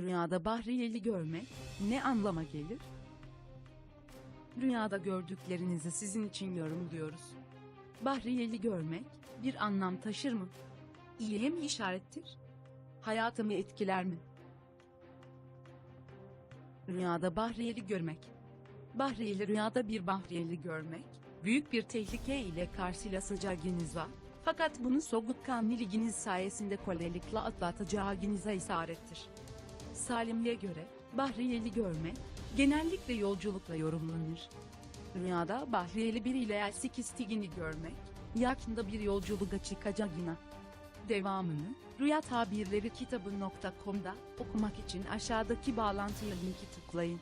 Rüyada Bahriyeli görmek ne anlama gelir? Rüyada gördüklerinizi sizin için yorumluyoruz. Bahriyeli görmek bir anlam taşır mı? İyiye mi işarettir? Hayatımı etkiler mi? Rüyada Bahriyeli görmek. Bahriyeli rüyada bir Bahriyeli görmek, büyük bir tehlike ile karşılaşacağınız var. Fakat bunu soğukkanlı liginiz sayesinde kolaylıkla atlatacağınıza isarettir. Salim'e göre, Bahriyeli görmek, genellikle yolculukla yorumlanır. Rüyada Bahriyeli biriyle elsik istigini görmek, yakında bir yolculuğa çıkacağına. Devamını, Rüya Tabirleri kitabı.com'da okumak için aşağıdaki bağlantıya linki tıklayın.